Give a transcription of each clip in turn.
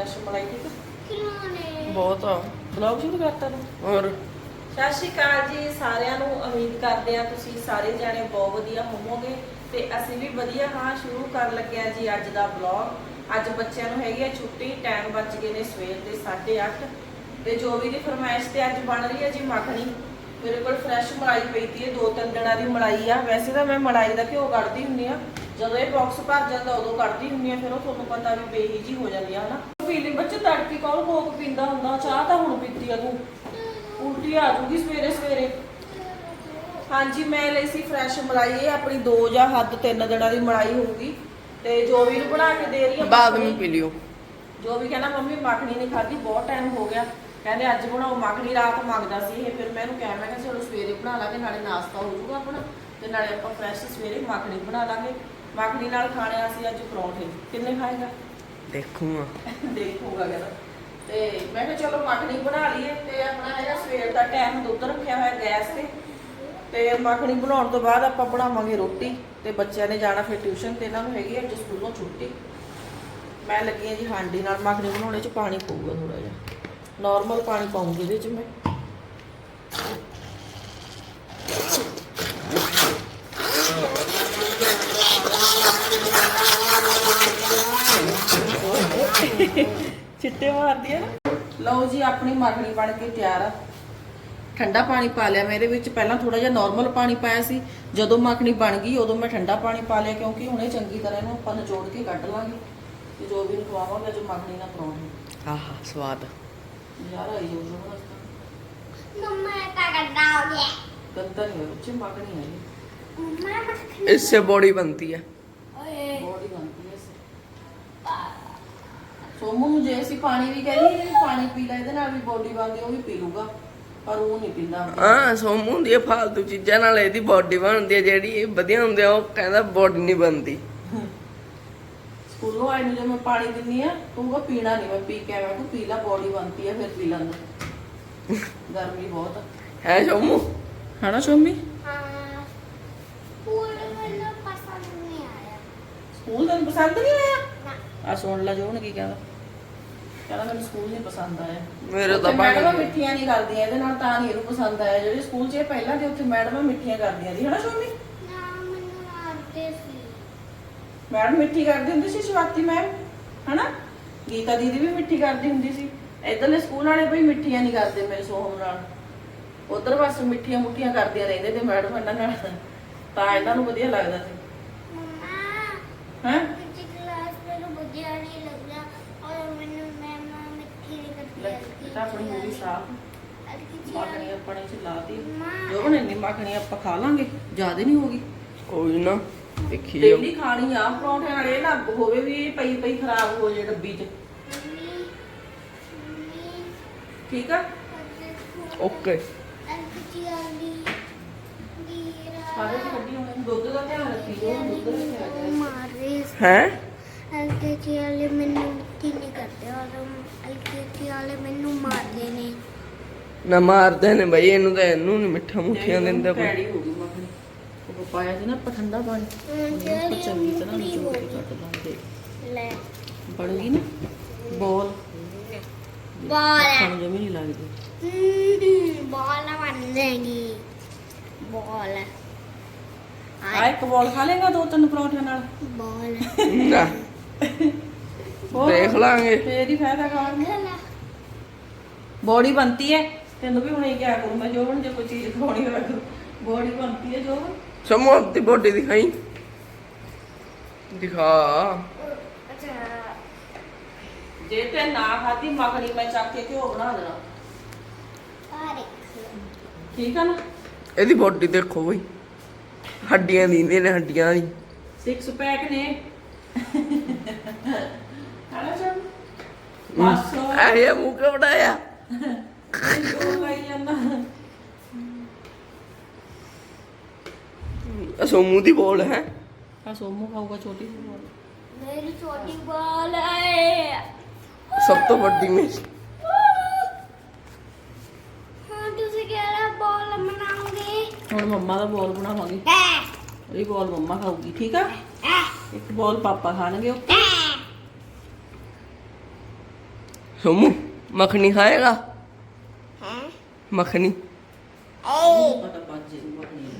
Fresh ਮਲਾਈ ਠੀਕ ਆ? ਖਿਡੌਣੇ ਬਹੁਤ ਆ। ਬਲੌਗ ਸ਼ੁਰੂ ਕਰਤਾ ਤੂੰ? ਹੋਰ? ਸਤਿ ਸ਼੍ਰੀ ਅਕਾਲ ਜੀ ਸਾਰਿਆਂ ਨੂੰ ਉਮੀਦ ਕਰਦੇ ਆ ਤੁਸੀਂ ਸਾਰੇ ਜਾਣੇ ਬਹੁਤ ਵਧੀਆ ਹੋਵੋਗੇ ਤੇ ਅਸੀਂ ਵੀ ਵਧੀਆ ਹਾਂ ਸ਼ੁਰੂ ਕਰਨ ਲੱਗਿਆ ਜੀ ਅੱਜ ਦਾ ਬਲੌਗ ਅੱਜ ਬੱਚਿਆਂ ਨੂੰ ਹੈਗੀ ਆ ਛੁੱਟੀ ਟਾਈਮ ਵੱਜ ਗਏ ਨੇ ਸਵੇਰ ਦੇ 8:30 ਤੇ ਜੋ ਵੀ ਦੀ ਫਰਮਾਇਸ਼ ਤੇ ਅੱਜ ਬਣ ਰਹੀ ਹੈ ਜੀ ਮੱਖਣੀ ਮੇਰੇ ਕੋਲ ਫਰੈਸ਼ ਮਲਾਈ ਪਈ ਤੀ ਹੈ ਦੋ ਤਿੰਨ ਦਿਨਾਂ ਦੀ ਮਲਾਈ ਆ। ਵੈਸੇ ਤਾਂ ਮੈਂ ਮਲਾਈ ਦਾ ਘਿਓ ਕੱਢਦੀ ਹੁੰਨੀ ਆ। ਜਦੋਂ ਇਹ ਬਾਕਸ ਭਰ ਜਾਂਦਾ ਉਦੋਂ ਕੱਢਦੀ ਹੁੰਨੀ ਆ ਫਿਰ ਉਹ ਤੁਹਾਨੂੰ ਪਤਾ ਵੀ ਬੇਹੀ ਜੀ ਹੋ ਜਾਂਦੀ ਆ ਹਨਾ? ਫੀਲਿੰਗ ਬੱਚੇ ਤੜਕੀ ਕੌਣ ਕੋਕ ਪੀਂਦਾ ਹੁੰਦਾ? ਚਾਹ ਤਾਂ ਹੁਣ ਪੀਤੀ ਆ ਤੂੰ। ਉਲਟੀ ਆ ਜੂਗੀ ਸਵੇਰੇ ਸਵੇਰੇ। ਹਾਂਜੀ ਮੈਂ ਲਈ ਸੀ ਫਰੈਸ਼ ਮਲਾਈ। ਇਹ ਆਪਣੀ ਦੋ ਜਾਂ ਹੱਦ ਤਿੰਨ ਦਿਨਾਂ ਦੀ ਮਲਾਈ ਹੋਊਗੀ। ਤੇ ਜੋ ਵੀ ਨੂੰ ਬਣਾ ਕੇ ਦੇ ਰਹੀ ਆ ਬਾਅਦ ਮੱਖਣੀ। ਵਿੱਚ ਪੀ ਲਿਓ। ਜੋ ਵੀ ਕਹਿੰਦਾ ਮੰਮੀ ਮੱਖਣੀ ਨਹੀਂ ਖਾਧੀ ਬਹੁਤ ਟਾਈਮ ਹੋ ਗਿਆ। ਕਹਿੰਦੇ ਅੱਜ ਬਣਾਓ ਮੱਖਣੀ। ਰਾਤ ਮੰਗਦਾ ਸੀ ਇਹ। ਫਿਰ ਮੈਂ ਇਹਨੂੰ ਕਿਹਾ ਮੈਂ ਕਿਹਾ ਚਲੋ ਸਵੇਰੇ ਬਣਾ ਲਾਂਗੇ ਨਾਲੇ ਨਾਸ਼ਤਾ ਹੋ ਜਾਊਗਾ ਆਪਣਾ। ਤੇ ਨਾਲੇ ਆਪਾਂ ਫਰੈਸ਼ ਸਵੇਰੇ ਮੱਖਣੀ ਬਣਾ ਲਾਂਗੇ। ਮੱਖਣੀ ਨਾਲ ਖਾਣੇ ਅਸੀਂ ਅੱਜ ਪਰੌਂਠੇ। ਕਿੰਨੇ ਖਾਏਗਾ? ਦੇਖੂਗਾ। ਦੇਖੂਗਾ ਕਹਿੰਦਾ ਤੇ ਮੈਂ ਕਿਹਾ ਚਲੋ ਮੱਖਣੀ ਬਣਾ ਲਈਏ ਤੇ ਆਪਣਾ ਹੈਗਾ ਸਵੇਰ ਦਾ ਟਾਈਮ ਦੁੱਧ ਰੱਖਿਆ ਹੋਇਆ ਗੈਸ ਤੇ ਤੇ ਮੱਖਣੀ ਬਣਾਉਣ ਤੋਂ ਬਾਅਦ ਆਪਾਂ ਬਣਾਵਾਂਗੇ ਰੋਟੀ ਤੇ ਬੱਚਿਆਂ ਨੇ ਜਾਣਾ ਫਿਰ ਟਿਊਸ਼ਨ ਤੇ, ਇਹਨਾਂ ਨੂੰ ਹੈਗੀ ਅੱਜ ਸਕੂਲੋਂ ਛੁੱਟੀ। ਮੈਂ ਲੱਗੀ ਹਾਂ ਜੀ ਹਾਂਡੀ ਨਾਲ ਮੱਖਣੀ ਬਣਾਉਣੇ ਚ ਪਾਣੀ ਪਊਗਾ ਥੋੜਾ ਜਿਹਾ। ਨਾਰਮਲ ਪਾਣੀ ਪਾਉਂਗੀ ਇਹਦੇ ਚ ਮੈਂ। ਚਿੱਟੇ ਮਾਰਦੀ ਆ ਨਾ ਲਓ ਜੀ ਆਪਣੀ ਮੱਖਣੀ ਬਣ ਕੇ ਤਿਆਰ ਆ ਠੰਡਾ ਪਾਣੀ ਪਾ ਲਿਆ ਮੈਂ ਇਹਦੇ ਵਿੱਚ ਪਹਿਲਾਂ ਥੋੜਾ ਜਿਹਾ ਨਾਰਮਲ ਪਾਣੀ ਪਾਇਆ ਸੀ ਜਦੋਂ ਮੱਖਣੀ ਬਣ ਗਈ ਉਦੋਂ ਮੈਂ ਠੰਡਾ ਪਾਣੀ ਪਾ ਲਿਆ ਕਿਉਂਕਿ ਹੁਣੇ ਚੰਗੀ ਤਰ੍ਹਾਂ ਇਹਨੂੰ ਆਪਾਂ ਨਿਚੋੜ ਕੇ ਕੱਢ ਲਾਂਗੇ ਤੇ ਜੋ ਵੀ ਨੂੰ ਖਵਾਵਾਂਗੇ ਜੋ ਮੱਖਣੀ ਨਾਲ ਪਰੌਂਠੇ ਆਹਾ ਸਵਾਦ ਯਾਰ ਆਈ ਜੋ ਜੋ ਰਸਤਾ ਮੰਮਾ ਕਾ ਕਰਦਾ ਹੋ ਗਿਆ ਗੰਦਾ ਨਹੀਂ ਹੋਇਆ ਉੱਚੇ ਮੱਖਣੀ ਹੈ ਇਹ ਮੰਮਾ ਮੱਖਣੀ इससे बॉडी बनती है ਓਏ ਬੋਡੀ ਬਣਦੀ ਹੈ ਇਸੇ ਸੋਮੂ ਨੂੰ ਜੇ ਅਸੀਂ ਪਾਣੀ ਵੀ ਕਹਿੰਦੇ ਇਹ ਪਾਣੀ ਪੀ ਲੈ ਇਹਦੇ ਨਾਲ ਵੀ ਬੋਡੀ ਬਣਦੀ ਉਹ ਵੀ ਪੀ ਲੂਗਾ ਪਰ ਉਹ ਨਹੀਂ ਪੀਂਦਾ। ਹਾਂ ਸੋਮੂ ਹੁੰਦੀ ਹੈ ਫਾਲਤੂ ਚੀਜ਼ਾਂ ਨਾਲ ਇਹਦੀ ਬੋਡੀ ਬਣਦੀ ਹੈ ਜਿਹੜੀ ਇਹ ਵਧੀਆ ਹੁੰਦੀ ਆ ਉਹ ਕਹਿੰਦਾ ਬੋਡੀ ਨਹੀਂ ਬਣਦੀ। ਸਕੂਲੋਂ ਆਏ ਨੂੰ ਜੇ ਮੈਂ ਪਾਣੀ ਦਿੰਨੀ ਆ ਤੂੰ ਕਹ ਪੀਣਾ ਨਹੀਂ ਮੈਂ ਪੀ ਕੇ ਆਵਾਂ ਤੂੰ ਪੀ ਲੈ ਬੋਡੀ ਬਣਦੀ ਆ ਫਿਰ ਪੀ ਲੈਂਦਾ। ਗਰਮੀ ਬਹੁਤ ਆ। ਹੈ ਸੋਮੂ? ਹਨਾ ਸ਼ੋਮੀ? ਹਾਂ ਪੂਰ ਮੈਨੂੰ ਪਸੰਦ ਨਹੀਂ ਆਇਆ। ਸਕੂਲ ਤੈਨੂੰ ਪਸੰਦ ਨਹੀਂ ਆਇਆ? ਆ ਸੁਣ ਲੈ ਜੋਨ ਕੀ ਕਹਿੰਦਾ ਕਹਿੰਦਾ ਮੈਨੂੰ ਸਕੂਲ ਨਹੀਂ ਪਸੰਦ ਆਇਆ। ਮੇਰੇ ਤਾਂ ਮੈਡਮਾਂ ਮਿੱਠੀਆਂ ਨਹੀਂ ਕਰਦੀਆਂ ਇਹਦੇ ਨਾਲ ਤਾਂ ਨਹੀਂ ਇਹਨੂੰ ਪਸੰਦ ਆਇਆ। ਜਿਹੜੇ ਸਕੂਲ 'ਚ ਇਹ ਪਹਿਲਾਂ ਦੇ ਉੱਥੇ ਮੈਡਮਾਂ ਮਿੱਠੀਆਂ ਕਰਦੀਆਂ ਸੀ। ਹਨਾ ਸ਼ੋਮੀ ਨਾ ਮੈਨੂੰ ਆਉਂਦੇ ਸੀ। ਮੈਡਮ ਮਿੱਠੀ ਕਰਦੀ ਹੁੰਦੀ ਸੀ ਸ਼ਿਵਾਤੀ ਮੈਮ ਹਨਾ? ਗੀਤਾ ਦੀਦੀ ਵੀ ਮਿੱਠੀ ਕਰਦੀ ਹੁੰਦੀ ਸੀ। ਇਧਰਲੇ ਸਕੂਲ ਵਾਲੇ ਬਈ ਮਿੱਠੀਆਂ ਨਹੀਂ ਕਰਦੇ ਮੇਰੇ ਸੋਹਮ ਨਾਲ। ਉਧਰ ਬਸ ਮਿੱਠੀਆਂ ਮੁੱਠੀਆਂ ਕਰਦੀਆਂ ਰਹਿੰਦੇ ਤੇ ਮੈਡਮ ਇਹਨਾਂ ਨਾਲ। ਤਾਂ ਇਹਨਾਂ ਨੂੰ ਵਧੀਆ ਲੱਗਦਾ ਸੀ। ਮੰਮਾ ਹੈ? ਬੇਟਾ ਆਪਣੀ ਮੂਵੀ ਸਾਫ਼। ਮੱਖਣੀ ਆਪਣੇ ਚ ਲਾਤੀ ਮਾਂ। ਜੋ ਬਣੇ ਨਹੀਂ ਮੱਖਣੀ ਆਪਾਂ ਖਾ ਲਾਂਗੇ ਜ਼ਿਆਦਾ ਨਹੀਂ ਹੋਗੀ ਕੋਈ ਨਾ ਦੇਖੀ ਡੇਲੀ ਖਾਣੀ ਆ ਪਰੌਂਠੇ ਨਾਲ ਇਹ ਨਾ ਹੋਵੇ ਵੀ ਪਈ ਪਈ ਖਰਾਬ ਹੋ ਜੇ ਡੱਬੀ 'ਚ। ਠੀਕ ਆ? ਓਕੇ। ਸਾਰੇ ਕੱਢੀ ਹੋਣੀ ਦੁੱਧ ਦਾ ਧਿਆਨ ਰੱਖੀ ਜੋ ਦੁੱਧ ਦਾ ਧਿਆਨ ਰੱਖੀ। ਮਾਰੇ ਹੈ? ਅੰਕਜੀ ਵਾਲੇ ਮੈਨੂੰ ਕੀ ਨਹੀਂ ਕਰਦੇ ਔਰ ਅੰਕਜੀ ਵਾਲੇ ਮੈਨੂੰ ਮਾਰਦੇ ਨੇ। ਨਾ ਮਾਰਦੇ ਨੇ ਬਈ ਇਹਨੂੰ ਤਾਂ ਇਹਨੂੰ ਨਹੀਂ ਮਿੱਠਾ ਮੁੱਠੀਆਂ ਦਿੰਦਾ ਕੋਈ। ਭੈੜੀ ਹੋ ਗਈ ਮੱਖਣੀ। ਉਹ ਪਾਇਆ ਸੀ ਨਾ ਆਪਾਂ ਠੰਡਾ ਪਾਣੀ। ਉਹਨੂੰ ਚੰਗੀ ਤਰ੍ਹਾਂ ਨਿਚੋੜ ਕੇ ਲਾਂਗੇ ਲੈ। ਬਣ ਗਈ ਨਾ ਬੋਲ। ਬਾਲ ਸਾਨੂੰ ਜਮੀ ਨਹੀਂ ਲੱਗਦੀ। ਬਾਲ ਬਣ ਜਾਏਗੀ। ਬਾਲ ਆ ਇੱਕ ਬੋਲ ਖਾ ਲੇਗਾ ਦੋ ਤਿੰਨ ਪਰੌਂਠਿਆਂ ਨਾਲ। ਬਾਲ ਨਾ? ਦੇਖ ਲਾਂਗੇ। ਫੇਰ ਹੀ ਫਾਇਦਾ ਖਾਣ ਨੂੰ। ਖਲਾ ਬੋਡੀ ਬਣਤੀ ਹੈ ਤੈਨੂੰ ਵੀ ਹੁਣੇ ਕਿਹਾ ਕਰੂੰ ਮੈਂ ਜੋ ਹੁਣ ਜੇ ਕੋਈ ਚੀਜ਼ ਖਾਣੀ ਹੋਵੇ ਬੋਡੀ ਬਣਤੀ ਹੈ ਜੋ। ਸਮੂਹ ਆਪਣੀ ਬੋਡੀ ਦਿਖਾਈ। ਦਿਖਾ। ਅੱਛਾ। ਜੇ ਤੇ ਨਾ ਖਾਦੀ ਮੱਖਣੀ ਮੈਂ ਚੱਕ ਕੇ ਘਿਓ ਬਣਾ ਦੇਣਾ। ਠੀਕ ਆ ਨਾ? ਇਹਦੀ ਬੋਡੀ ਦੇਖੋ ਬਈ। ਹੱਡੀਆਂ ਦੀ ਨੇ ਹੱਡੀਆਂ ਦੀ। ਸਿਕਸ ਪੈਕ ਨੇ। ਬਸ ਇਹ ਮੂੰਹ ਕਿਉਂ ਬਣਾਇਆ ਉਹ ਲਈ ਜਾਂਦਾ ਇਹ ਸੋਮੂ ਦੀ ਬੋਲ ਹੈ ਆ ਸੋਮੂ ਖਾਊਗਾ ਛੋਟੀ ਜਿਹੀ ਬੋਲ ਮੇਰੀ ਛੋਟੀ ਬਾਲ ਹੈ ਸਭ ਤੋਂ ਵੱਡੀ ਮਿਸ ਹਾਂ ਤੁਸੀਂ ਕਿਹੜਾ ਬਾਲ ਬਣਾਉਂਗੇ ਹੁਣ ਮੰਮਾ ਦਾ ਬੋਲ ਬਣਾਵਾਂਗੇ ਇਹ ਬੋਲ ਮੰਮਾ ਖਾਊਗੀ ਠੀਕ ਆ ਇੱਕ ਬੋਲ ਪਾਪਾ ਖਾਣਗੇ ਉਹ ਐ ਸੋਮੂ ਮੱਖਣੀ ਖਾਏਗਾ? ਹਾਂ? ਮੱਖਣੀ। ਏ ਪਤਾ ਪੰਜ ਮੱਖਣੀ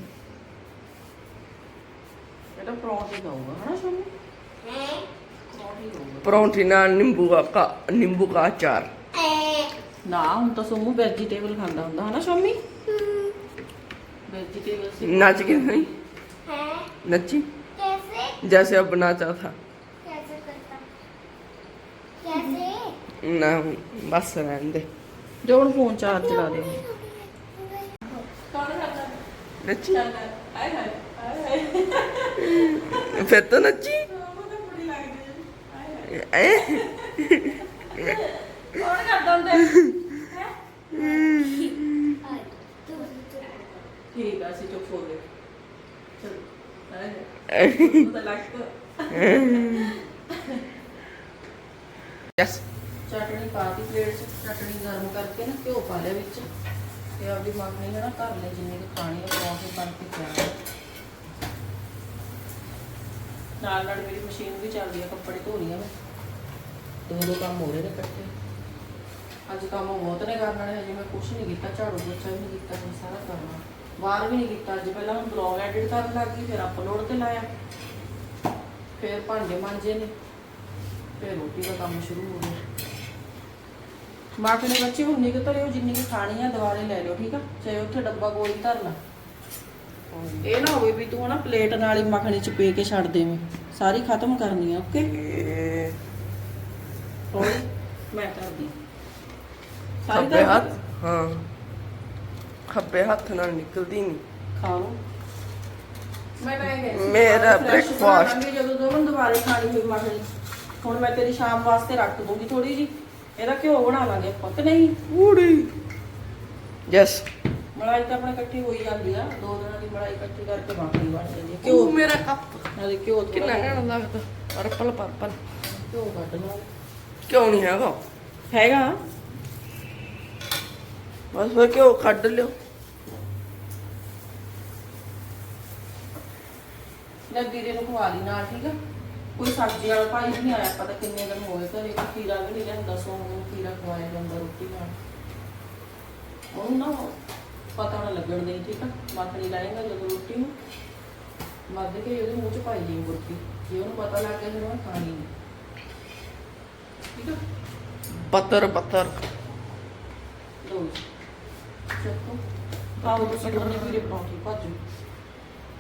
ਇਹਦਾ ਪਰੌਂਠੀ ਖਾਊਗਾ ਹਨਾ ਸੋਮੂ ਪਰੌਂਠੀ ਨਾਲ ਨਿੰਬੂ ਦਾ ਨਿੰਬੂ ਦਾ ਅਚਾਰ। ਨਾ ਹੁਣ ਤਾਂ ਸੋਮੂ ਵੈਜੀਟੇਬਲ ਖਾਂਦਾ ਹੁੰਦਾ ਹਨਾ ਸ਼ੋਮੀ? ਵੈਜੀਟੇਬਲ ਸੀ। ਨਾਚ ਕੇ ਨਹੀਂ। ਨੱਚੀ? ਜੈਸੇ ਅਬ ਨਾਚਾ ਥਾ। ਨਾ ਬਸ ਰਹਿਣ ਦੇ ਜੋ ਹੁਣ ਫੋਨ ਚਾਰਜ ਲਾ ਦੇ। ਨੱਚੀ? ਫਿਰ ਤਾਂ ਨੱਚੀ? ਐ? ਕੌਣ ਕਰਦਾ ਹੁੰਦਾ? ਠੀਕ ਆ ਸੀ ਚੁੱਪ ਹੋ ਗਏ। ਚਲ ਤਾਂ ਲੱਗ ਯਸ। ਚਟਣੀ ਪਾਤੀ ਪਲੇਟ 'ਚ ਚਟਣੀ ਗਰਮ ਕਰਕੇ ਨਾ ਘਿਓ ਪਾ ਲਿਆ ਵਿੱਚ ਤੇ ਆਪਦੀ ਮੱਖਣੀ ਹੈ ਨਾ ਘਰ ਲੈ ਜਿੰਨੀ ਕੁ ਖਾਣੀ ਹੈ ਪਰੌਂਠੇ ਬਣ ਕੇ ਤਿਆਰ। ਨਾਲ ਨਾਲ ਮੇਰੀ ਮਸ਼ੀਨ ਵੀ ਚੱਲਦੀ ਹੈ ਕੱਪੜੇ ਧੋ ਰਹੀ ਹਾਂ ਮੈਂ। ਦੋ ਦੋ ਕੰਮ ਹੋ ਰਹੇ ਨੇ ਇਕੱਠੇ। ਅੱਜ ਕੰਮ ਬਹੁਤ ਨੇ ਕਰਨ ਹਜੇ ਮੈਂ ਕੁਛ ਨਹੀਂ ਕੀਤਾ ਝਾੜੂ ਪੋਚਾ ਵੀ ਨਹੀਂ ਕੀਤਾ ਮੈਂ ਸਾਰਾ ਕਰਨਾ ਬਾਹਰ ਵੀ ਨਹੀਂ ਕੀਤਾ ਅੱਜ ਪਹਿਲਾਂ ਮੈਂ ਬਲੌਗ ਐਡਿਟ ਕਰਨ ਲੱਗ ਗਈ ਫਿਰ ਅਪਲੋਡ ਤੇ ਲਾਇਆ। ਫਿਰ ਭਾਂਡੇ ਮਾਂਜੇ ਨੇ ਫਿਰ ਰੋਟੀ ਦਾ ਕੰਮ ਸ਼ੁਰੂ ਹੋ ਗਿਆ। ਮਾਖਣੇ ਬੱਚੇ ਹੁਣ ਨਿਕ ਤਰਿਓ ਜਿੰਨੀ ਕਿ ਖਾਣੀ ਆ ਦੁਬਾਰੇ ਲੈ ਲਓ ਠੀਕ ਆ? ਚਾਹੇ ਉੱਥੇ ਡੱਬਾ ਕੋਲ ਹੀ ਧਰ ਇਹ ਨਾ ਹੋਵੇ ਵੀ ਤੂੰ ਨਾ ਪਲੇਟ ਨਾਲ ਹੀ ਮੱਖਣੀ ਚ ਪੇ ਕੇ ਛੱਡ ਦੇਵੇਂ। ਸਾਰੀ ਖਤਮ ਕਰਨੀ ਆ ਓਕੇ? ਖੱਬੇ ਹੱਥ ਨਾਲ ਨਿਕਲਦੀ ਨਹੀਂ ਖਾ ਮੇਰਾ ਦੁਬਾਰਾ ਜਦੋਂ ਦੋਵਾਂ ਦੁਬਾਰੇ ਖਾਣੀ ਹੋਈ ਮੱਖਣੀ। ਹੁਣ ਮੈਂ ਤੇਰੀ ਸ਼ਾਮ ਵਾਸਤੇ ਰੱਖ ਦੂੰਗੀ ਥੋੜੀ ਜੀ ਇਹਦਾ ਘਿਓ ਬਣਾ ਲਾਂਗੇ ਆਪਾਂ ਕਿ ਨਹੀਂ? ਊੜੀ ਯੈਸ ਮਲਾਈ ਤਾਂ ਆਪਣੇ ਇਕੱਠੀ ਹੋਈ ਜਾਂਦੀ ਆ ਦੋ ਦਿਨਾਂ ਦੀ ਮਲਾਈ ਇਕੱਠੀ ਕਰਕੇ ਬਾਕੀ ਵਰਤ ਲਈ ਉਹ ਮੇਰਾ ਕੱਪ। ਨਾਲੇ ਘਿਓ ਥੋੜ੍ਹਾ ਕਿੰਨਾ ਘਣਾ ਲੱਗਦਾ? Purple purple. ਘਿਓ ਕੱਢ ਲਾ ਕਿਉਂ ਨਹੀਂ ਹੈਗਾ। ਹੈਗਾ? ਬਸ ਫਿਰ ਘਿਓ ਕੱਢ ਲਿਓ। ਜਦ ਵੀਰੇ ਨੂੰ ਖਵਾ ਲਈ ਨਾਲ ਠੀਕ ਆ? ਕੋਈ ਸਬਜ਼ੀ ਵਾਲਾ ਭਾਈ ਵੀ ਆਇਆ ਪਤਾ ਕਿੰਨੇ ਦਿਨ ਹੋਏ ਘਰੇ ਕੋਈ ਖੀਰਾ ਵੀ ਨਹੀਂ ਲਿਆਂਦਾ ਸੋਨੂੰ ਨੂੰ ਖੀਰਾ ਖਵਾਇਆ ਜਾਂਦਾ ਰੋਟੀ ਨਾਲ। ਉਹਨੂੰ ਨਾ ਪਤਾ ਨਾ ਲੱਗਣ ਦੇ ਠੀਕ ਆ? ਮੱਖਣੀ ਲਾਏਗਾ ਜਦੋਂ ਰੋਟੀ ਨੂੰ। ਮੱਧ ਕੇ ਉਹਦੇ ਮੂੰਹ 'ਚ ਪਾਈ ਲਈ ਰੋਟੀ ਜੇ ਉਹਨੂੰ ਪਤਾ ਲੱਗ ਗਿਆ ਫਿਰ ਉਹ ਖਾਣੀ ਠੀਕ ਆ? ਪੱਤਰ ਪੱਤਰ ਲੋ ਚੱਕੋ। ਪਾਓ ਤੁਸੀਂ ਦੋਨੇ ਵੀਰੇ ਪਰੌਂਠੀ ਭਾਜੂ।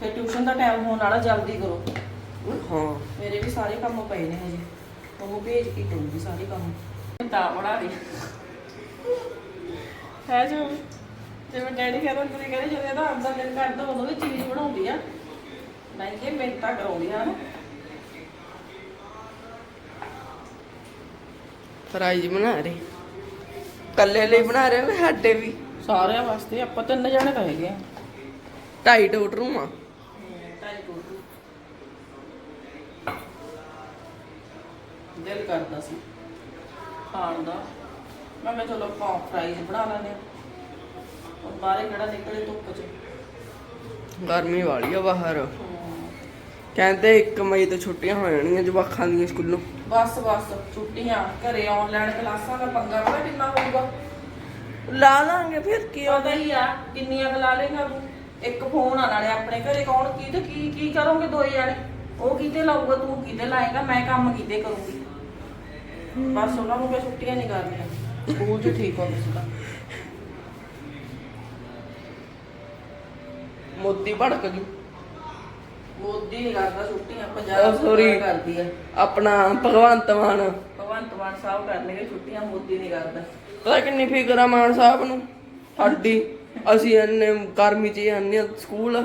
ਫਿਰ ਟਿਊਸ਼ਨ ਦਾ ਟਾਈਮ ਹੋਣ ਵਾਲਾ ਜਲਦੀ ਕਰੋ। हाँ ਮੇਰੇ ਵੀ ਸਾਰੇ ਕੰਮ ਪਏ ਨੇ ਹਜੇ। ਉਹਨੂੰ ਭੇਜ ਕੇ ਕਰੂੰਗੀ ਸਾਰੇ ਕੰਮ। ਤਾਂ ਬਣਾ ਰਹੀ ਹੈ। ਜੋ। ਜਿਵੇਂ ਡੈਡੀ ਕਹਿੰਦਾ ਤੁਸੀਂ ਕਹਿੰਦੇ ਜਦੋਂ ਇਹਦਾ ਆਪਦਾ ਦਿਲ ਕਰਦਾ ਉਦੋਂ ਵੀ ਚੀਜ਼ ਬਣਾਉਂਦੀ ਆ। ਨਹੀਂ ਕਿ ਮਿਹਨਤਾਂ ਕਰਾਉਂਦੀ ਆ। ਨਾ ਫਰਾਈਜ਼ ਬਣਾ ਰਹੇ। ਕੱਲੇ ਲਈ ਬਣਾ ਰਹੇ ਨੇ ਸਾਡੇ ਵੀ? ਸਾਰਿਆਂ ਵਾਸਤੇ ਆਪਾਂ ਤਿੰਨ ਜਣੇ ਤਾਂ ਹੈਗੇ ਆ। ਢਾਈ ਡੋਟ ਰੂਮ ਆ ਢਾਈ ਕੋਟੂ ਦਿਲ ਕਰਦਾ ਸੀ ਖਾਣ ਦਾ। ਮੈਂ ਕਿਹਾ ਚਲੋ ਆਪਾਂ ਫਰਾਈਜ਼ ਬਣਾ ਹਾਂ। ਉਹ ਬਾਹਰੇ ਕਿਹੜਾ ਨਿਕਲੇ ਧੁੱਪ 'ਚ? ਗਰਮੀ ਵਾਲੀ ਆ ਬਾਹਰ। ਕਹਿੰਦੇ 1 ਮਈ ਤੋਂ ਛੁੱਟੀਆਂ ਹੋ ਜਾਣੀਆਂ ਜਵਾਖਾਂ ਦੀਆਂ ਸਕੂਲੋਂ। ਬਸ ਬਸ ਛੁੱਟੀਆਂ। ਘਰੇ ਆਨਲਾਈਨ ਕਲਾਸਾਂ ਦਾ ਪੰਗਾ ਪਤਾ ਕਿੰਨਾ ਹੋਊਗਾ? ਲਾ ਲਾਂਗੇ ਫਿਰ ਕੀ ਪਤਾ ਹੀ ਆ ਕਿੰਨੀਆਂ ਕਲਾ ਲੇਗਾ ਤੂੰ? ਇੱਕ ਫੋਨ ਆ ਨਾਲੇ ਆਪਣੇ ਘਰੇ ਕੌਣ ਕੀ ਤੇ ਕੀ ਕੀ ਕਰੋਗੇ ਦੋਏ ਜਾਣੇ? ਉਹ ਕਿਤੇ ਲਾਊਗਾ ਤੂੰ ਕਿਤੇ ਲਾਏਗਾ ਮੈਂ ਕੰਮ ਕਿਤੇ ਕਰੂੰਗੀ। ਬਸ ਉਹਨਾਂ ਨੂੰ ਕਿਹਾ ਛੁੱਟੀਆਂ ਨਹੀਂ ਕਰਨੀਆਂ। ਸਕੂਲ 'ਚ ਠੀਕ ਹੋ ਤੁਸੀਂ ਤਾਂ। ਮੋਦੀ ਭੜਕ ਗਈ। ਮੋਦੀ ਨਹੀਂ ਕਰਦਾ ਛੁੱਟੀਆਂ ਪੰਜਾਬ. ਸਰਕਾਰ ਕਰਦੀ ਆ। ਆਪਣਾ ਭਗਵੰਤ ਮਾਨ। ਭਗਵੰਤ ਮਾਨ ਸਾਹਿਬ ਕਰਨਗੇ ਛੁੱਟੀਆਂ ਮੋਦੀ ਨਹੀਂ ਕਰਦਾ। ਪਤਾ ਕਿੰਨੀ ਫਿਕਰ ਆ ਮਾਨ ਸਾਹਿਬ ਨੂੰ? ਸਾਡੀ ਅਸੀਂ ਇੰਨੇ ਗਰਮੀ ਚ ਜਾਂਦੇ ਆ ਸਕੂਲ।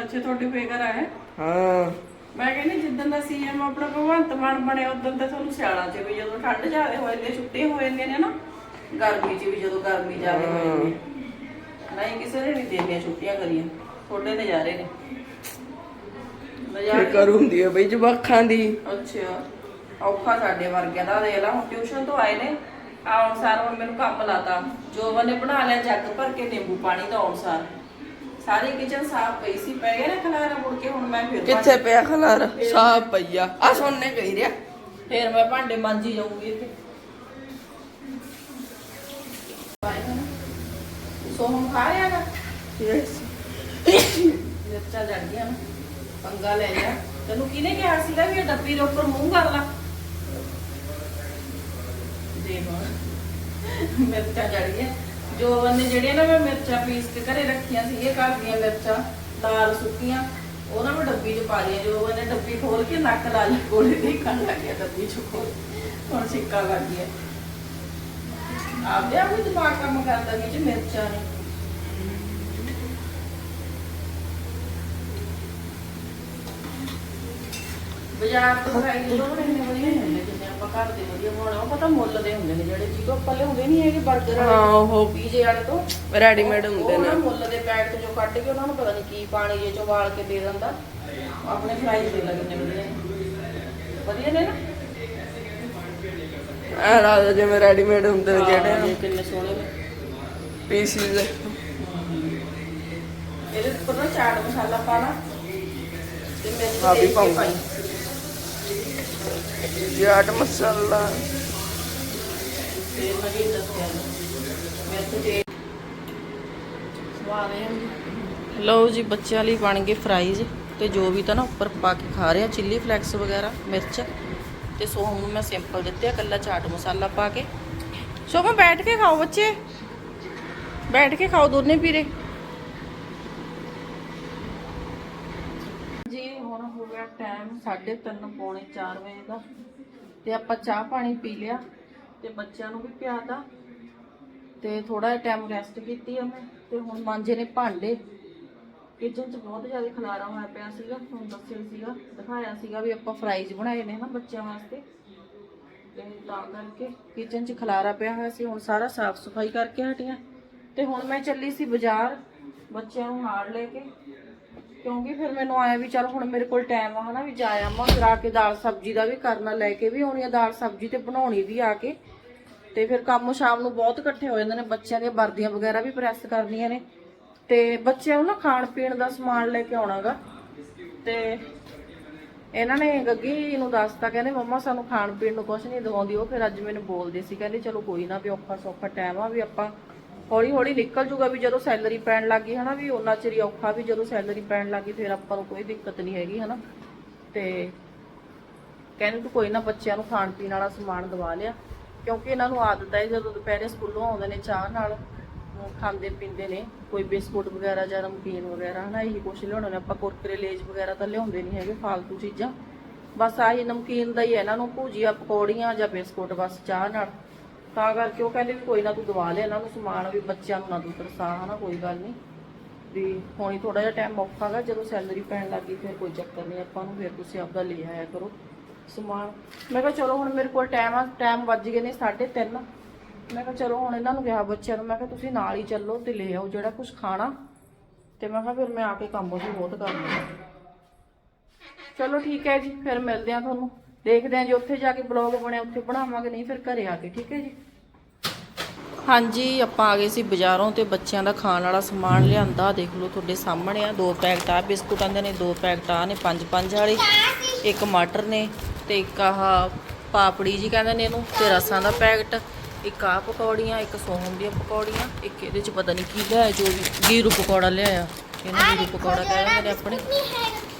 ਅੱਛਾ ਤੁਹਾਡੀ ਫਿਕਰ ਹੈ ਹਾਂ। ਮੈਂ ਕਹਿੰਦੀ ਜਿੱਦਣ ਦਾ ਸੀਐਮ ਆਪਣਾ ਭਗਵੰਤ ਮਾਨ ਬਣਿਆ ਉਦੋਂ ਤਾਂ ਤੁਹਾਨੂੰ ਸਿਆਲਾਂ 'ਚ ਵੀ ਜਦੋਂ ਠੰਡ ਜ਼ਿਆਦੇ ਹੋ ਜਾਂਦੀ ਛੁੱਟੀਆਂ ਹੋ ਜਾਂਦੀਆਂ ਨੇ ਨਾ ਗਰਮੀ 'ਚ ਵੀ ਜਦੋਂ ਗਰਮੀ ਜ਼ਿਆਦੇ ਹੋ ਜਾਂਦੀ। ਨਹੀਂ ਕਿਸੇ ਨੇ ਨਹੀਂ ਦੇਣੀਆਂ ਛੁੱਟੀਆਂ ਕਰੀਆਂ ਤੁਹਾਡੇ ਨਜ਼ਾਰੇ ਨੇ। ਨਜ਼ਾਰੇ ਫਿਕਰ ਹੁੰਦੀ ਹੈ ਬਈ ਜਵਾਖਾਂ ਦੀ। ਅੱਛਾ ਔਖਾ ਸਾਡੇ ਵਰਗਿਆਂ ਦਾ ਦੇਖ ਲਾ ਹੁਣ ਟਿਊਸ਼ਨ ਤੋਂ ਆਏ ਨੇ ਆਉਣ ਸਾਰ ਹੁਣ ਮੈਨੂੰ ਕੰਮ ਲਾਤਾ। ਜੋਬਨ ਨੇ ਬਣਾ ਲਿਆ ਜੱਗ ਭਰ ਕੇ ਨਿੰਬੂ ਪਾਣੀ ਦਾ ਆਉਣ ਸਾਰ। ਸਾਰੀ ਕਿਚਨ ਸਾਫ਼ ਪਈ ਸੀ ਪੈ ਗਿਆ ਨਾ ਮੁੜ ਕੇ ਹੁਣ ਮੈਂ ਫਿਰ ਕਿੱਥੇ ਪਿਆ ਖਲਾਰਾ? ਸਾਫ਼ ਪਈਆ ਆ। ਸੋਨੇ ਕਹੀ ਰਿਆ। ਫਿਰ ਮੈਂ ਭਾਂਡੇ ਮਾਂਜੀ ਜਾਊਂਗੀ ਇੱਥੇ। ਸੋਹਮ ਖਾ ਰਿਆ ਨਾ ਯੈਸ ਲੱਚਾ ਜੜ ਗਿਆ ਪੰਗਾ ਲੈ ਲਿਆ। ਤੈਨੂੰ ਕਿਹਨੇ ਕਿਹਾ ਸੀਗਾ ਵੀ ਇਹ ਡੱਬੀ ਦੇ ਉੱਪਰ ਮੂੰਹ ਕਰ ਲਾ? ਦੇ ਹੁਣ। ਮਿਰਚਾਂ ਜੜ ਗਿਆ ਜੋ ਬੰਨੇ ਜਿਹੜੀਆਂ ਨਾ ਮੈਂ ਮਿਰਚਾਂ ਪੀਸ ਕੇ ਘਰੇ ਰੱਖੀਆਂ ਸੀ, ਇਹ ਘਰ ਦੀਆਂ ਮਿਰਚਾਂ ਲਾਲ ਸੁੱਕੀਆਂ ਉਹ ਨਾ ਮੈਂ ਡੱਬੀ 'ਚ ਪਾ ਲਈਆਂ ਜੋ ਬੰਨੇ ਡੱਬੀ ਖੋਲ ਕੇ ਨੱਕ ਲਾਲ ਕੋਲੇ ਦੀ ਕੰਨ ਲੱਗ ਗਿਆ ਡੱਬੀ 'ਚ ਖੋਲ ਹੁਣ ਸਿੱਕਾ ਲੱਗ ਗਿਆ ਆਪਦੇ ਆਪ ਹੀ ਦਿਮਾਗ ਕੰਮ ਕਰਦਾ ਵੀ ਇਹ 'ਚ ਮਿਰਚਾਂ ਨੇ। ਬਾਜ਼ਾਰ ਤੋਂ ਖਾਈ ਜਦੋਂ ਇੰਨੇ ਵਧੀਆ ਨਹੀਂ ਹੁੰਦੇ ਜਿੰਨੇ ਆਪਾਂ ਘਰ ਦੇ ਵਧੀਆ ਬਣਾਉਣੇ ਉਹ ਪਤਾ ਮੁੱਲ ਦੇ ਹੁੰਦੇ ਨੇ ਜਿਹੜੇ ਚੀਜ਼ ਆਪਾਂ ਲਿਆਉਂਦੇ ਨਹੀਂ ਹੈਗੇ 버ਗਰ ਹਾਂ ਉਹ ਪੀਜੇ ਵਾਲੇ ਤੋਂ। ਰੈਡੀਮੇਡ ਹੁੰਦੇ ਨਾ ਮੁੱਲ ਦੇ ਪੈਕਟ ਚੋਂ ਕੱਢ ਕੇ ਉਹਨਾਂ ਨੂੰ ਪਤਾ ਨਹੀਂ ਕੀ ਪਾਣੀ ਜੇ ਚੋਂ ਵਾਲ ਕੇ ਦੇ ਦਿੰਦਾ। ਆਪਣੇ ਫਰਾਈਜ਼ ਦੇ ਲੱਗਦੇ ਨੇ। ਵਧੀਆ ਨੇ ਨਾ? ਐ ਰਾਜਾ ਜਿਵੇਂ ਰੈਡੀਮੇਡ ਹੁੰਦੇ ਨੇ ਜਿਹੜੇ ਕਿੰਨੇ ਸੋਹਣੇ ਨੇ। ਪੀਸੀਜ਼ ਇਹਦੇ ਉੱਪਰ ਨਾ ਚਾਟ ਮਸਾਲਾ ਪਾਣਾ ਤੇ ਹਾਂ, ਵੀ ਦੇਖ ਕੇ ਮਸਾਲਾ। ਲਓ ਜੀ, ਬੱਚਿਆਂ ਲਈ ਬਣ ਗਏ ਫਰਾਈਜ਼ ਤੇ ਜੋ ਵੀ ਤਾਂ ਨਾ ਉੱਪਰ ਪਾ ਕੇ ਖਾ ਰਿਹਾ ਚਿੱਲੀ ਫਲੈਕਸ ਵਗੈਰਾ, ਮਿਰਚ ਤੇ ਸੋਹਮ ਨੂੰ ਮੈਂ ਸਿੰਪਲ ਦਿੱਤੇ ਆ, ਕੱਲਾ ਚਾਟ ਮਸਾਲਾ ਪਾ ਕੇ। ਸੋਹਮ ਬੈਠ ਕੇ ਖਾਓ ਬੱਚੇ। ਬੈਠ ਕੇ ਖਾਓ ਦੋਨੇ ਪੀਰੇ ਜੀ ਹੁਣ ਹੋ ਗਿਆ ਟਾਈਮ 3:30 ਪੌਣੇ 4 ਵਜੇ ਦਾ। ਤੇ ਆਪਾਂ ਚਾਹ ਪਾਣੀ ਪੀ ਲਿਆ ਤੇ ਬੱਚਿਆਂ ਨੂੰ ਵੀ ਪਿਆਤਾ ਤੇ। ਥੋੜਾ ਜਿਹਾ ਟਾਈਮ ਰੈਸਟ ਕੀਤੀ ਆ ਮੈਂ ਤੇ ਹੁਣ ਮਾਂਜੇ ਨੇ ਭਾਂਡੇ। ਕਿਚਨ 'ਚ ਬਹੁਤ ਜ਼ਿਆਦਾ ਖਲਾਰਾ ਹੋਇਆ ਪਿਆ ਸੀਗਾ, ਤੁਹਾਨੂੰ ਦੱਸਿਆ ਸੀਗਾ, ਦਿਖਾਇਆ ਸੀਗਾ ਵੀ ਆਪਾਂ ਫਰਾਈਜ਼ ਬਣਾਏ ਨੇ ਨਾ ਬੱਚਿਆਂ ਵਾਸਤੇ। ਤੇ ਤਾਂ ਕਰਕੇ ਕਿਚਨ 'ਚ ਖਲਾਰਾ ਪਿਆ ਹੋਇਆ ਸੀ, ਹੁਣ ਸਾਰਾ ਸਾਫ਼ ਸਫ਼ਾਈ ਕਰਕੇ ਹਟੀਆਂ। ਤੇ ਹੁਣ ਮੈਂ ਚੱਲੀ ਸੀ ਬਾਜ਼ਾਰ, ਬੱਚਿਆਂ ਨੂੰ ਨਾਲ ਲੈ ਕੇ। ਕਿਉਂਕਿ ਫਿਰ ਮੈਨੂੰ ਆਇਆ ਵੀ ਚਲ ਹੁਣ ਮੇਰੇ ਕੋਲ ਟਾਈਮ ਆ ਹਨਾ, ਵੀ ਜਾ ਆਵਾਂ, ਫਿਰ ਕੇ ਦਾਲ ਸਬਜ਼ੀ ਦਾ ਵੀ ਕਰਨਾ ਲੈ ਕੇ ਵੀ ਆਉਣੀ ਆ ਦਾਲ ਸਬਜ਼ੀ ਤੇ ਬਣਾਉਣੀ ਵੀ ਆ ਕੇ। ਤੇ ਫਿਰ ਕੰਮ ਸ਼ਾਮ ਨੂੰ ਬਹੁਤ ਇਕੱਠੇ ਹੋ ਜਾਂਦੇ ਨੇ, ਬੱਚਿਆਂ ਦੀਆਂ ਵਰਦੀਆਂ ਵਗੈਰਾ ਵੀ ਪ੍ਰੈਸ ਕਰਨੀਆਂ ਨੇ। ਤੇ ਬੱਚਿਆਂ ਨੂੰ ਨਾ ਖਾਣ ਪੀਣ ਦਾ ਸਮਾਨ ਲੈ ਕੇ ਆਉਣਾਗਾ ਤੇ ਇਹਨਾਂ ਨੇ ਗੱਗੀ ਨੂੰ ਦੱਸਤਾ, ਕਹਿੰਦੇ ਮੰਮਾ ਸਾਨੂੰ ਖਾਣ ਪੀਣ ਨੂੰ ਕੁਝ ਨਹੀਂ ਦਵਾਉਂਦੀ, ਉਹ ਫਿਰ ਅੱਜ ਮੈਨੂੰ ਬੋਲਦੇ ਸੀ, ਕਹਿੰਦੇ ਚਲੋ ਕੋਈ ਨਾ ਵੀ ਔਖਾ ਸੌਖਾ ਟਾਈਮ ਆ ਵੀ ਆਪਾਂ ਹੌਲੀ ਹੌਲੀ ਨਿਕਲ ਜੂਗਾ ਵੀ ਜਦੋਂ ਸੈਲਰੀ ਪੈਣ ਲੱਗ ਲੱਗੀ ਹਨਾ, ਵੀ ਉਹਨਾਂ ਚਿਰ ਹੀ ਔਖਾ ਵੀ ਜਦੋਂ ਸੈਲਰੀ ਪੈਣ ਲੱਗ ਗਈ, ਫਿਰ ਆਪਾਂ ਨੂੰ ਕੋਈ ਦਿੱਕਤ ਨਹੀਂ ਹੈਗੀ, ਹਨਾ। ਤੇ ਕਹਿੰਦੇ ਤੂੰ ਕੋਈ ਨਾ ਬੱਚਿਆਂ ਨੂੰ ਖਾਣ ਪੀਣ ਵਾਲਾ ਸਮਾਨ ਦਵਾ ਲਿਆ, ਕਿਉਂਕਿ ਇਹਨਾਂ ਨੂੰ ਆਦਤ ਹੈ ਜਦੋਂ ਦੁਪਹਿਰੇ ਸਕੂਲੋਂ ਆਉਂਦੇ ਨੇ ਚਾਹ ਨਾਲ ਖਾਂਦੇ ਪੀਂਦੇ ਨੇ, ਕੋਈ ਬਿਸਕੁਟ ਵਗੈਰਾ ਜਾਂ ਨਮਕੀਨ ਵਗੈਰਾ, ਹਨਾ, ਇਹੀ ਕੁਛ ਲਿਆਉਣਾ ਨੇ। ਆਪਾਂ ਕੁਰਕਰੇ, ਲੇਜ ਵਗੈਰਾ ਤਾਂ ਲਿਆਉਂਦੇ ਨਹੀਂ ਹੈਗੇ, ਫਾਲਤੂ ਚੀਜ਼ਾਂ। ਬਸ ਆਹੀ ਨਮਕੀਨ ਦਾ ਹੀ ਹੈ ਇਹਨਾਂ ਨੂੰ, ਭੂਜੀਆ, ਪਕੌੜੀਆਂ ਜਾਂ ਬਿਸਕੁਟ, ਬਸ ਚਾਹ ਨਾਲ। ਤਾਂ ਕਰਕੇ ਉਹ ਕਹਿੰਦੇ ਵੀ ਕੋਈ ਨਾ ਤੂੰ ਦਵਾ ਲਿਆ ਇਹਨਾਂ ਨੂੰ ਸਮਾਨ ਵੀ ਬੱਚਿਆਂ ਨੂੰ ਨਾ ਤੂੰ ਤਰਸਾ, ਹਨਾ, ਕੋਈ ਗੱਲ ਨਹੀਂ। ਵੀ ਹੁਣੀ ਥੋੜਾ ਜਿਹਾ ਟਾਈਮ ਔਖਾ ਗਾ, ਜਦੋਂ ਸੈਲਰੀ ਪੈਣ ਲੱਗੀ ਫਿਰ ਕੋਈ ਚੱਕਰ ਨਹੀਂ, ਆਪਾਂ ਨੂੰ ਫਿਰ ਤੁਸੀਂ ਆਪਦਾ ਲੈ ਆਇਆ ਕਰੋ ਸਮਾਨ। ਮੈਂ ਕਿਹਾ ਚਲੋ ਹੁਣ ਮੇਰੇ ਕੋਲ ਟਾਈਮ ਆ ਟਾਈਮ ਵੱਜ ਗਏ ਨੇ 3:30 ਮੈਂ ਕਿਹਾ ਚਲੋ ਹੁਣ ਇਹਨਾਂ ਨੂੰ ਕਿਹਾ ਬੱਚਿਆਂ ਨੂੰ, ਮੈਂ ਕਿਹਾ ਤੁਸੀਂ ਨਾਲ ਹੀ ਚੱਲੋ ਤੇ ਲੈ ਆਓ ਜਿਹੜਾ ਕੁਝ ਖਾਣਾ। ਤੇ ਮੈਂ ਕਿਹਾ ਫਿਰ ਮੈਂ ਆ ਕੇ ਕੰਮ ਵੀ ਬਹੁਤ ਕਰਨਾ। ਚਲੋ ਠੀਕ ਹੈ ਜੀ, ਫਿਰ ਮਿਲਦੇ ਆ ਤੁਹਾਨੂੰ। ਦੇਖਦੇ ਆ ਜੀ, ਉੱਥੇ ਜਾ ਕੇ ਬਲੌਗ ਬਣਿਆ, ਉੱਥੇ ਬਣਾਵਾਂਗੇ, ਨਹੀਂ ਫਿਰ ਘਰੇ ਆ ਕੇ, ਠੀਕ ਹੈ ਜੀ? ਹਾਂਜੀ, ਆਪਾਂ ਆ ਗਏ ਸੀ ਬਾਜ਼ਾਰੋਂ ਤੇ ਬੱਚਿਆਂ ਦਾ ਖਾਣ ਵਾਲਾ ਸਮਾਨ ਲਿਆਂਦਾ, ਦੇਖ ਲਓ ਤੁਹਾਡੇ ਸਾਹਮਣੇ ਆ, ਦੋ ਪੈਕਟ ਆ, ਬਿਸਕੁਟਾਂ ਦੇ ਨੇ, ਦੋ ਪੈਕਟ ਆ, ਨੇ ਪੰਜ ਪੰਜ ਵਾਲੇ, ਇੱਕ ਮਟਰ ਨੇ ਤੇ ਇੱਕ ਆਹ ਪਾਪੜੀ ਜੀ ਕਹਿੰਦੇ ਨੇ ਇਹਨੂੰ, ਤੇ ਰਸਾਂ ਦਾ ਪੈਕਟ, ਇੱਕ ਆ ਪਕੌੜੀਆਂ, ਇੱਕ ਸੋਹਮ ਦੀਆਂ ਪਕੌੜੀਆਂ, ਇੱਕ ਇਹਦੇ ਚ ਪਤਾ ਨਹੀਂ ਕੀ ਲਿਆਇਆ, ਜੋ ਵੀ ਗੀਰੂ ਪਕੌੜਾ ਲਿਆਇਆ, ਇਹਨੂੰ ਗੀਰੂ ਪਕੌੜਾ ਕਹਿੰਦੇ ਨੇ ਆਪਣੇ।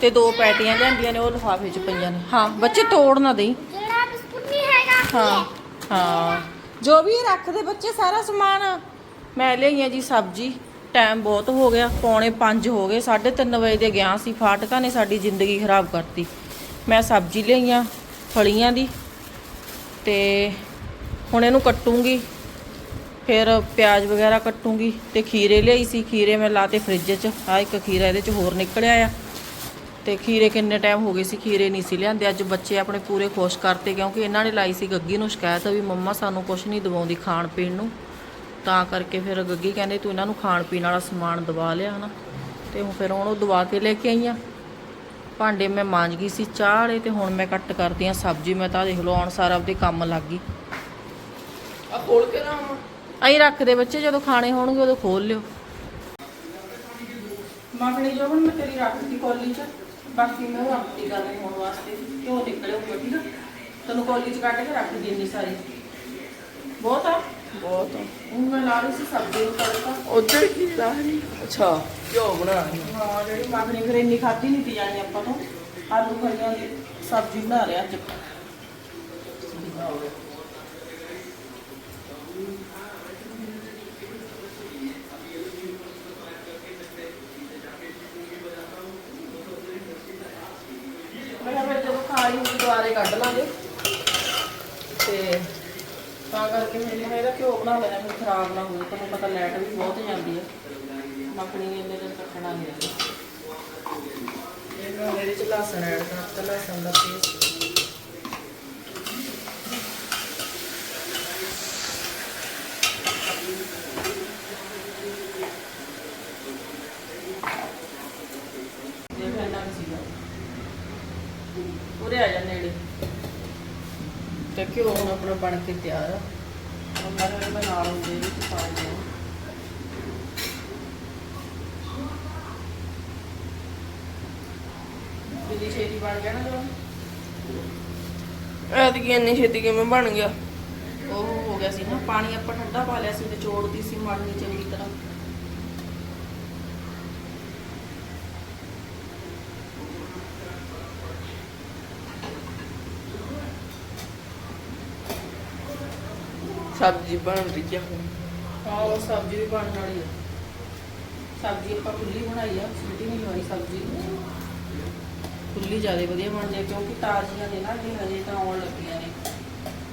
ਤੇ ਦੋ ਪੈਟੀਆਂ ਲਿਆਂਦੀਆਂ ਨੇ ਉਹ ਲਿਫਾਫੇ ਚ ਪਈਆਂ ਨੇ। ਹਾਂ ਬੱਚੇ ਤੋੜ ਨਾ ਦੇਈ। ਜਿਹੜਾ ਬਿਸਕੁਟ ਨਹੀਂ ਹੈਗਾ ਹਾਂ ਹਾਂ? ਜੋ ਵੀ ਰੱਖ ਦੇ ਬੱਚੇ ਸਾਰਾ ਸਮਾਨ। ਮੈਂ ਲਈ ਆ ਜੀ ਸਬਜ਼ੀ ਟਾਈਮ ਬਹੁਤ ਹੋ ਗਿਆ ਪੌਣੇ 5 ਹੋ ਗਏ 3:30 ਵਜੇ ਦੇ ਗਿਆ ਸੀ ਫਾਟਕਾਂ ਨੇ ਸਾਡੀ ਜ਼ਿੰਦਗੀ ਖਰਾਬ ਕਰਤੀ। ਮੈਂ ਸਬਜ਼ੀ ਲਈ ਆ ਫਲੀਆਂ ਦੀ ਤੇ ਹੁਣ ਇਹਨੂੰ ਕੱਟੂੰਗੀ ਫਿਰ ਪਿਆਜ਼ ਵਗੈਰਾ ਕੱਟੂੰਗੀ ਤੇ ਖੀਰੇ ਲਿਆਈ ਸੀ ਖੀਰੇ ਮੈਂ ਲਾਤੇ ਫ੍ਰਿਜ 'ਚ ਆ ਇੱਕ ਖੀਰਾ ਇਹਦੇ 'ਚ ਹੋਰ ਨਿਕਲਿਆ ਆ। ਤੇ ਖੀਰੇ ਕਿੰਨੇ ਟਾਈਮ ਹੋ ਗਏ ਸੀ ਖੀਰੇ ਨਹੀਂ ਸੀ ਲਿਆਂਦੇ। ਅੱਜ ਬੱਚੇ ਆਪਣੇ ਪੂਰੇ ਖੁਸ਼ ਕਰਤੇ ਕਿਉਂਕਿ ਇਹਨਾਂ ਨੇ ਲਾਈ ਸੀ ਗੱਗੀ ਨੂੰ ਸ਼ਿਕਾਇਤ ਵੀ ਮੰਮਾ ਸਾਨੂੰ ਕੁਝ ਨਹੀਂ ਦਵਾਉਂਦੀ ਖਾਣ ਪੀਣ ਨੂੰ। ਤਾਂ ਕਰਕੇ ਫਿਰ ਗੱਗੀ ਕਹਿੰਦੇ ਤੂੰ ਇਹਨਾਂ ਨੂੰ ਖਾਣ ਪੀਣ ਵਾਲਾ ਸਮਾਨ ਦਵਾ ਲਿਆ ਹਨਾ। ਤੇ ਹੁਣ ਫਿਰ ਹੁਣ ਉਹ ਦਵਾ ਕੇ ਲੈ ਕੇ ਆਈਆਂ। ਭਾਂਡੇ ਮੈਂ ਮਾਂਜ ਗਈ ਸੀ ਚਾਹ ਵਾਲੇ ਤੇ ਹੁਣ ਮੈਂ ਕੱਟ ਕਰਦੀ ਆ ਸਬਜ਼ੀ ਮੈਂ ਤਾਂ ਦੇਖ ਲਓ ਆਉਣ ਸਾਰ ਆਪਦੇ ਕੰਮ ਲੱਗ ਗਈ। ਆ ਖੋਲ ਕੇ ਨਾ ਅਹੀਂ ਰੱਖਦੇ ਬੱਚੇ ਜਦੋਂ ਖਾਣੇ ਹੋਣਗੇ ਉਦੋਂ ਖੋਲ ਲਿਓ। ਮੱਖਣੀ ਜੋ ਹੁਣ ਮੈਂ ਤੇਰੀ ਰੱਖਦੀ ਕੋਲੀ 'ਚ। ਬਾਕੀ ਮੈਂ ਉਹ ਆਪਣੀ ਗੱਲ ਹੋਣ ਵਾਸਤੇ ਘਿਓ ਨਿਕਲੇ ਹੋਊਗਾ ਠੀਕ ਆ ਤੈਨੂੰ ਕੋਲੀ 'ਚ ਕੱਢ ਕੇ ਰੱਖ ਦੀ ਇੰਨੀ ਸਾਰੀ। ਬਹੁਤ ਆ? ਬਹੁਤ ਉਹ ਮੈਂ ਲਾ ਰਹੀ ਸੀ ਸਬਜ਼ੀ ਨੂੰ ਤੜਕਾ। ਉਧਰ ਕੀ ਲਾ ਰਹੀ। ਅੱਛਾ ਘਿਓ ਬਣਾ ਰਹੀ ਹਾਂ। ਜਿਹੜੀ ਮੱਖਣੀ ਫਿਰ ਇੰਨੀ ਖਾਧੀ ਨਹੀਂ ਤੀ ਜਾਣੀ ਆਪਾਂ ਤੋਂ। ਆਲੂ ਫਲੀਆਂ ਦੀ ਸਬਜ਼ੀ ਬਣਾ ਲਿਆ ਅੱਜ ਮੈਂ ਕਿਹਾ ਫਿਰ ਜਦੋਂ ਖਾ ਲਈ ਦੁਆਰੇ ਕੱਢ ਲਾਂਗੇ ਤੇ ਤਾਂ ਕਰਕੇ ਮੈਨੂੰ ਬਣਾ ਲੈਣਾ ਫਿਰ ਖਰਾਬ ਨਾ ਹੋਵੇ ਤੁਹਾਨੂੰ ਪਤਾ ਲਾਈਟ ਵੀ ਬਹੁਤ ਜਾਂਦੀ ਹੈ ਮੱਖਣੀ ਨੇ ਇੰਨੇ ਦਿਨ ਕੱਟਣਾ ਨਹੀਂ ਰਹਿੰਦਾ। ਇਹ ਮੈਂ ਇਹਦੇ ਚ ਲਸਣ ਐਡ ਕਰਤਾ ਲਸਣ ਦਾ ਪੇਸਟ ਉਰੇ ਆ ਜਾ ਨੇੜੇ। ਤੇ ਘਿਓ ਹੁਣ ਆਪਣਾ ਬਣ ਕੇ ਤਿਆਰ ਆ। ਹੁਣ ਬਣਾ ਲਉਂਦੇ ਵਿੱਚ ਪਾ ਦਿਆਂ ਬਿੱਲੀ ਛੇਤੀ ਬਣ ਗਿਆ ਨਾ ਜਦੋਂ ਐਤਕੀ ਇੰਨੀ ਛੇਤੀ ਕਿਵੇਂ ਬਣ ਗਿਆ? ਉਹ ਹੋ ਗਿਆ ਸੀ ਨਾ, ਪਾਣੀ ਆਪਾਂ ਠੰਡਾ ਪਾ ਲਿਆ ਸੀ ਤੇ ਚੋੜਦੀ ਸੀ ਮੜਨੀ ਚੰਗੀ ਤਰ੍ਹਾਂ। ਸਬਜ਼ੀ ਬਣ ਰਹੀ ਆ। ਹੁਣ ਸਬਜ਼ੀ ਵੀ ਬਣਨ ਵਾਲੀ ਆ। ਸਬਜ਼ੀ ਆਪਾਂ ਖੁੱਲੀ ਬਣਾਈ ਆ, ਸਿੱਟੀ ਨਹੀਂ ਲਵਾਈ ਸਬਜ਼ੀ। ਖੁੱਲੀ ਜ਼ਿਆਦਾ ਵਧੀਆ ਬਣਦੀ ਆ, ਕਿਉਂਕਿ ਤਾਜ਼ੀਆਂ ਨੇ ਨਾ ਇਹ ਹਜੇ ਤਾਂ ਆਉਣ ਲੱਗੀਆਂ ਨੇ।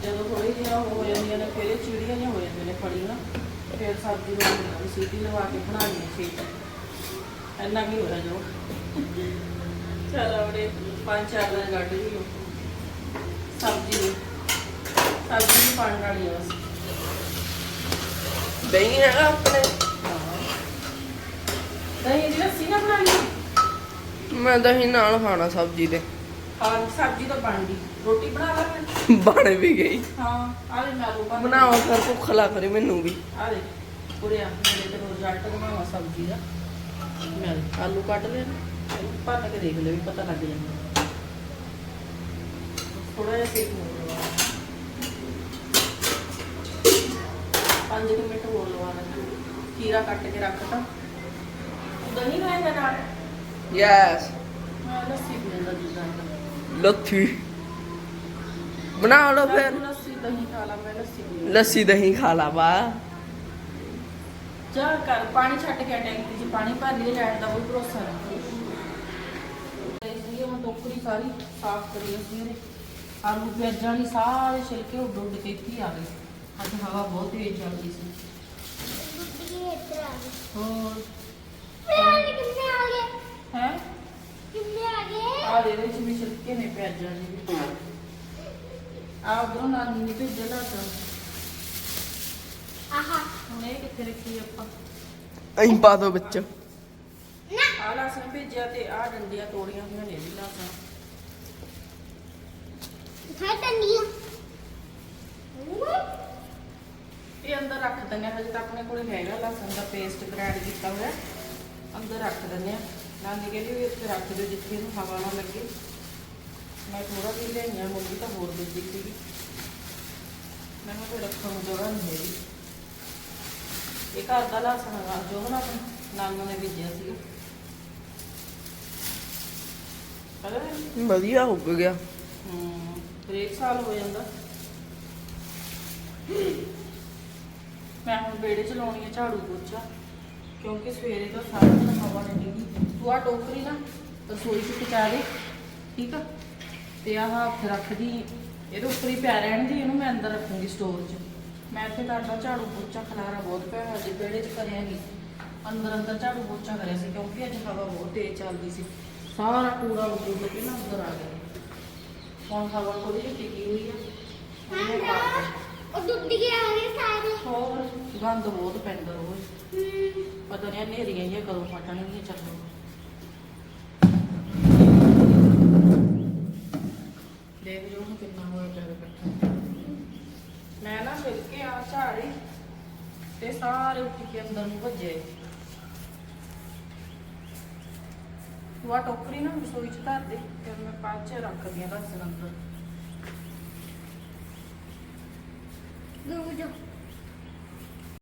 ਜਦੋਂ ਥੋੜੀ ਜਿਹੀਆਂ ਹੋ ਜਾਂਦੀਆਂ ਨੇ, ਫਿਰ ਇਹ ਚੀੜੀਆਂ ਜਿਹੀਆਂ ਹੋ ਜਾਂਦੀਆਂ ਨੇ ਫੜੀਆਂ ਫਿਰ ਸਬਜ਼ੀ ਨੂੰ ਸੀਟੀ ਲਵਾ ਕੇ ਬਣਾਉਣੀ ਹੈ ਛੇਤੀ। ਇੰਨਾ ਵੀ ਹੋ ਜੋ। ਚਲ ਆਪਣੇ ਪੰਜ ਚਾਰ ਦਿਨ ਕੱਢ ਲਿਓ ਸਬਜ਼ੀ ਸਬਜ਼ੀ ਵੀ ਪਾਣ ਵਾਲੀ ਆ ਬਸ। ਦਹੀਂ ਹੈਗਾ ਆਪਣੇ? ਦਹੀਂ ਦੀ ਲੱਸੀ ਨਾ ਬਣਾ ਲਈ ਮੈਂ ਦਹੀਂ ਨਾਲ ਖਾਣਾ ਸਬਜ਼ੀ ਦੇ। ਹਾਂ ਸਬਜ਼ੀ ਤਾਂ ਬਣ ਗਈ। ਰੋਟੀ ਬਣਾ ਲਾ ਫਿਰ। ਬਣ ਵੀ ਗਈ। ਹਾਂ ਆ ਲੈ ਮੈਂ ਰੋਪਾ ਬਣਾਓ ਫਿਰ ਭੁੱਖ ਲੱਗ ਰਹੀ ਮੈਨੂੰ ਵੀ। ਆ ਲੈ ਪੂਰੇ ਆ ਮੇਰੇ ਤੇ ਰਿਜ਼ਲਟ ਬਣਾਵਾ ਸਬਜ਼ੀ ਦਾ। ਮੈਂ ਆਲੂ ਕੱਟ ਲਿਆ ਭੰਨ ਕੇ ਦੇਖ ਲੈ ਵੀ ਪਤਾ ਲੱਗ ਜਾਂਦਾ। ਥੋੜਾ ਜਿਹਾ ਸੇਕ ਹੋ ਲਵਾ ਪੰਜ ਕੁ ਮਿੰਟ ਹੋਰ ਲਵਾ ਲੈਣਾ ਖੀਰਾ ਕੱਟ ਕੇ ਰੱਖਤਾ ਦਹੀਂ ਖਾਏਗਾ ਨਾਲ? ਯੈਸ ਮੈਂ ਲੱਸੀ ਪੀਣ ਦਾ ਜਿੱਦਾਂ ਲੱਥੀ ਬਣਾ ਲਓ ਫਿਰ। ਤੂੰ ਲੱਸੀ ਦਹੀਂ ਖਾ ਲਾ ਮੈਂ ਲੱਸੀ ਪੀਣੀ ਲੱਸੀ ਦਹੀਂ ਖਾ ਲਾ ਵਾ। ਜਾ ਕਰ ਪਾਣੀ ਛੱਡ ਕੇ ਟੈਂਕੀ 'ਚ ਪਾਣੀ ਭਰ ਲਈ ਲੈਣ ਦਾ ਕੋਈ ਭਰੋਸਾ ਨਹੀਂ। ਇਸ ਲਈ ਮੈਂ ਟੋਕਰੀ ਸਾਰੀ ਸਾਫ਼ ਕਰੀ ਅਸੀਂ ਇਹਦੇ ਆਲੂ ਪਿਆਜ਼ਾਂ ਵਾਲੀ ਸਾਰੇ ਛਿਲਕੇ ਉੱਡ ਉੱਡ ਕੇ ਇੱਥੇ ਆ ਗਏ। ਅੱਜ ਹਵਾ ਬਹੁਤ ਤੇਜ਼ ਚੱਲਦੀ ਸੀ। ਇਹ ਇੱਧਰ ਆ ਗਈ ਹੋਰ? ਮੇਰੇ ਕਿੰਨੇ ਆ ਗਏ ਹੈ? ਕਿੰਨੇ ਆ ਗਏ ਆ ਦੇ ਵਿੱਚ ਵੀ ਛਿਲਕੇ ਨੇ ਪਿਆਜ਼ਾਂ ਦੇ ਵੀ ਆ ਉਧਰੋਂ ਨਾਨੀ ਨੇ ਭੇਜਿਆ ਲਾਤਾ ਆਹਾ ਹੁਣ ਇਹ ਕਿੱਥੇ ਰੱਖੀ ਆਪਾਂ? ਅਹੀਂ ਪਾ ਦੋ ਵਿੱਚ। ਨਾ ਆ ਲਸਣ ਭੇਜਿਆ ਤੇ ਆ ਡੰਡੀਆਂ ਤੋੜੀਆਂ ਹੋਈਆਂ ਨੇ ਵੀ ਲਸਣ ਥਾ ਤੰਨੀਆਂ ਇਹ ਅੰਦਰ ਰੱਖ ਦਿੰਦੇ ਹਾਂ। ਹਜੇ ਤਾਂ ਆਪਣੇ ਕੋਲ ਹੈਗਾ ਲਸਣ ਦਾ ਪੇਸਟ ਗ੍ਰਾਈਂਡ ਕੀਤਾ ਹੋਇਆ। ਅੰਦਰ ਰੱਖ ਦਿੰਦੇ ਆ ਨਾਨੀ ਕਹਿੰਦੀ ਵੀ ਇੱਥੇ ਰੱਖ ਦਿਓ ਜਿੱਥੇ ਇਹਨੂੰ ਹਵਾ ਨਾ ਲੱਗੇ। ਮੈਂ ਥੋੜਾ ਵੀ ਲਿਆਈਆਂ ਮੁੰਡੀ ਤਾਂ ਹੋਰ ਦੂਜੀ ਸੀਗੀ। ਮੈਂ ਕਿਹਾ ਰੱਖਣ ਨੂੰ ਜਗ੍ਹਾ ਨਹੀਂ ਹੈਗੀ। ਇਹ ਘਰ ਦਾ ਲਸਣ ਹੈਗਾ ਜੋ ਨਾ ਆਪਣੇ ਨਾਨੂ ਨੇ ਭੇਜਿਆ ਸੀ ਹੈ? ਵਧੀਆ ਹੋ ਗਿਆ। ਹਮ ਹਰੇਕ ਸਾਲ ਹੋ ਜਾਂਦਾ। ਮੈਂ ਹੁਣ ਬੇੜੇ ਚ ਲਾਉਣੀ ਆ ਝਾੜੂ ਪੋਚਾ, ਕਿਉਂਕਿ ਸਵੇਰੇ ਤੋਂ ਸਾਰਾ ਦਿਨ ਹਵਾ ਨਹੀਂ ਡਿੱਗੀ ਤੂੰ ਆ ਟੋਕਰੀ ਨਾ, ਰਸੋਈ ਚ ਟਿਕਾ ਦੇ, ਠੀਕ ਆ? ਤੇ ਆਹ ਉੱਥੇ ਰੱਖਦੀ ਇਹਦੇ ਉੱਪਰ ਹੀ ਪੈ ਰਹਿਣ ਦੀ, ਇਹਨੂੰ ਮੈਂ ਅੰਦਰ ਰੱਖੂੰਗੀ ਸਟੋਰ 'ਚ। ਮੈਂ ਇੱਥੇ ਕਰਦਾ ਝਾੜੂ ਪੋਚਾ, ਖਲਾਰਾ ਬਹੁਤ ਪਿਆ ਹਜੇ ਬੇੜੇ 'ਚ ਕਰਿਆ ਨਹੀਂ ਅੰਦਰ ਅੰਦਰ ਝਾੜੂ ਪੋਚਾ ਕਰਿਆ ਸੀ, ਕਿਉਂਕਿ ਅੱਜ ਹਵਾ ਬਹੁਤ ਤੇਜ਼ ਚੱਲਦੀ ਸੀ। ਸਾਰਾ ਕੂੜਾ ਉੱਡ ਉੱਡ ਕੇ ਨਾ ਅੰਦਰ ਆ ਗਿਆ। ਹੁਣ ਹਵਾ ਥੋੜੀ ਜਿਹੀ ਟਿਕੀ ਹੋਈ ਆ। ਉਹ ਡੁੱਬ ਗਏ ਆ ਗਏ ਸਾਰੇ। ਹੋਰ ਗੰਦ ਬਹੁਤ ਪੈਂਦਾ ਰੋਜ਼। ਹਮ, ਪਤਾ ਨਹੀਂ ਹਨੇਰੀਆਂ ਇਹ ਕਦੋਂ ਫਟਣਗੀਆਂ ਚੱਲੋ। ਦੇਖ ਜੋ ਹੁਣ ਕਿੰਨਾ ਹੋਇਆ ਪਿਆ ਇਕੱਠਾ। ਮੈਂ ਨਾ ਫਿਰ ਕੇ ਆ ਝਾੜੀ ਤੇ ਸਾਰੇ ਉੱਠ ਕੇ ਅੰਦਰ ਨੂੰ ਭੱਜੇ। ਆ ਟੋਕਰੀ ਨਾ ਰਸੋਈ ਚ ਧਰ ਦੇ ਤੇ ਮੈਂ ਬਾਅਦ ਚ ਰੱਖਦੀ ਆ ਲਸਣ ਅੰਦਰ ਗੁੰਮ ਜੋ